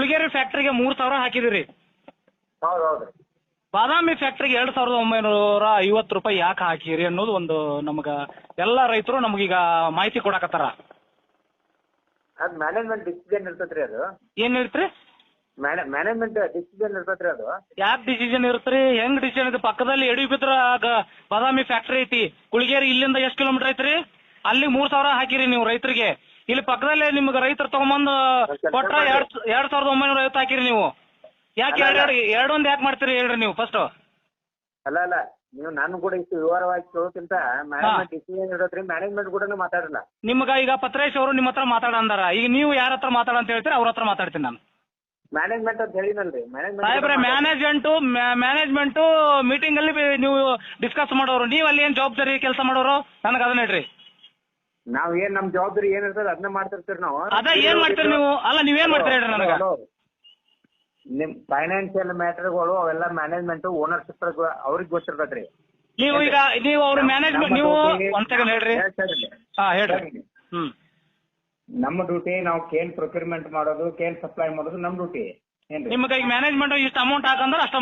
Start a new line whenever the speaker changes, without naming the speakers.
ಕುಳಗೇರಿ ಫ್ಯಾಕ್ಟ್ರಿಗೆ ಮೂರ್ ಸಾವಿರ ಹಾಕಿದಿರಿ.
ಹೌದು
ಬಾದಾಮಿ ಫ್ಯಾಕ್ಟ್ರಿಗೆ ಎರಡ್ ಸಾವಿರದ ಒಂಬೈನೂರ ಐವತ್ತು ರೂಪಾಯಿ ಯಾಕೆ ಹಾಕಿರಿ ಅನ್ನೋದು ಒಂದು ನಮಗ ಎಲ್ಲಾ ರೈತರು ನಮಗೀಗ ಮಾಹಿತಿ ಕೊಡಕತ್ತಾರ.
ಅದು ಮ್ಯಾನೇಜ್ಮೆಂಟ್ ಡಿಸಿಷನ್ ಇರ್ತೈತೆ ರೀ ಅದು.
ಏನು ಹೇಳ್ತೀರಿ?
ಮ್ಯಾನೆ ಮ್ಯಾನೇಜ್ಮೆಂಟ್ ಡಿಸಿಷನ್ ಇರ್ತೈತೆ ಅದು.
ಯಾಕೆ ಡಿಸಿಷನ್ ಇರುತ್ತೆ ಹೆಂಗ್ ಡಿಸಿಷನ್ ಇದೆ ಪಕ್ಕದಲ್ಲಿ ಯಡಿಬಿದ್ರ ಬಾದಾಮಿ ಫ್ಯಾಕ್ಟರಿ ಐತಿ. ಗುಳಿಗೇರಿ ಇಲ್ಲಿಂದ ಎಷ್ಟು ಕಿಲೋಮೀಟರ್ ಐತ್ರಿ? ಅಲ್ಲಿ ಮೂರ್ ಸಾವಿರ ಹಾಕಿರಿ ನೀವು ರೈತರಿಗೆ. ಇಲ್ಲಿ ಪಕ್ಕದಲ್ಲೇ ನಿಮ್ಗೆ ರೈತರು ತಗೊಂಬಂದು ಕೊಟ್ರ ಎರಡ್ ಎರಡ್ ಸಾವಿರದ ಒಂಬೈನೂರ ಐವತ್ತು ಹಾಕಿರಿ ನೀವು. ಯಾಕೆ ಎರಡು ಎರಡು ಎರಡೊಂದು ಯಾಕೆ ಮಾಡ್ತೀರಿ ಹೇಳ್ರಿ ನೀವು ಫಸ್ಟ್
ಅಲ್ಲ ಅಲ್ಲ. ನೀವು ನಾನು ಕೂಡ ಇಷ್ಟು ವಿವರವಾಗಿ ಕೇಳೋಕ್ಕಿಂತ ಮ್ಯಾನೇಜ್ಮೆಂಟ್ ಡಿಸಿಷನ್ ಇರೋದ್ರಿ ಮ್ಯಾನೇಜ್ಮೆಂಟ್ ಕೂಡ ಮಾತಾಡಲ್ಲ.
ನಿಮ್ಗ ಈಗ ಪತ್ರೇಶ್ ಅವರು ನಿಮ್ಮ ಹತ್ರ ಮಾತಾಡ ಅಂದಾರ. ಈಗ ನೀವು ಯಾರ ಹತ್ರ ಮಾತಾಡ ಅಂತ ಹೇಳ್ತೀರಿ ಅವ್ರ ಹತ್ರ ಮಾತಾಡ್ತೀನಿ ನಾನು.
ಮ್ಯಾನೇಜ್ಮೆಂಟ್ ಅಂತ ಹೇಳಿನಲ್ರಿ
ಸಾಹೇಬ್ರೆ
ಮ್ಯಾನೇಜ್ಮೆಂಟ್
ಮ್ಯಾನೇಜ್ಮೆಂಟು ಮ್ಯಾನೇಜ್ಮೆಂಟು ಮೀಟಿಂಗ್ ಅಲ್ಲಿ ಬಿ- ನೀವು ಡಿಸ್ಕಸ್ ಮಾಡೋರು. ನೀವು ಅಲ್ಲಿ ಏನ್ ಜವಾಬ್ದಾರಿ ಕೆಲಸ ಮಾಡೋರು? ನನಗೆ ಅದನ್ನ ಹೇಳ್ರಿ.
ನಾವ್ ಏನ್ ನಮ್ ಜವಾಬ್ದಾರಿ ಏನ್ ಇರ್ತದ ಅದನ್ನ ಮಾಡ್ತಿರ್ತೀವಿ ನಾವು.
ಅದ ಏನ್ ಮಾಡ್ತೀರಿ ನೀವು? ಅಲ್ಲ ನೀವೇನ್ ಮಾಡ್ತೀರಿ ಹೇಳ್ರಿ ನನಗೆ?
ಹಲೋ. ನಿಮ್ ಫೈನಾನ್ಷಿಯಲ್ ಮ್ಯಾಟರ್ಗಳು ಅವೆಲ್ಲ ಮ್ಯಾನೇಜ್ಮೆಂಟ್ ಓನರ್ಶಿಪ್ ಅವ್ರಿಗೆ ಗೊತ್ತಿರ್ತೈತ್ರಿ
ನೀವು ಈಗ ನೀವು ಅವ್ರ ಮ್ಯಾನೇಜ್ಮೆಂಟ್ ನೀವು ಒಂದ್ ಸೆಕೆಂಡ್ ಹೇಳ್ರಿ. ಹಾ ಹೇಳ್ರಿ. ಹ್ಮ್.
ನಮ್ಮ ಡ್ಯೂಟಿ ನಾವು ಕೇನ್ ಪ್ರೊಕ್ಯೂರ್ಮೆಂಟ್ ಮಾಡೋದು ಕೇನ್ ಸಪ್ಲೈ ಮಾಡೋದು ನಮ್ ಡ್ಯೂಟಿ
ನಿಮ್ಗೆ ಈಗ ಮ್ಯಾನೇಜ್ಮೆಂಟ್ ಇಷ್ಟು ಅಮೌಂಟ್ ಹಾಕಂದ್ರೆ ಅಷ್ಟು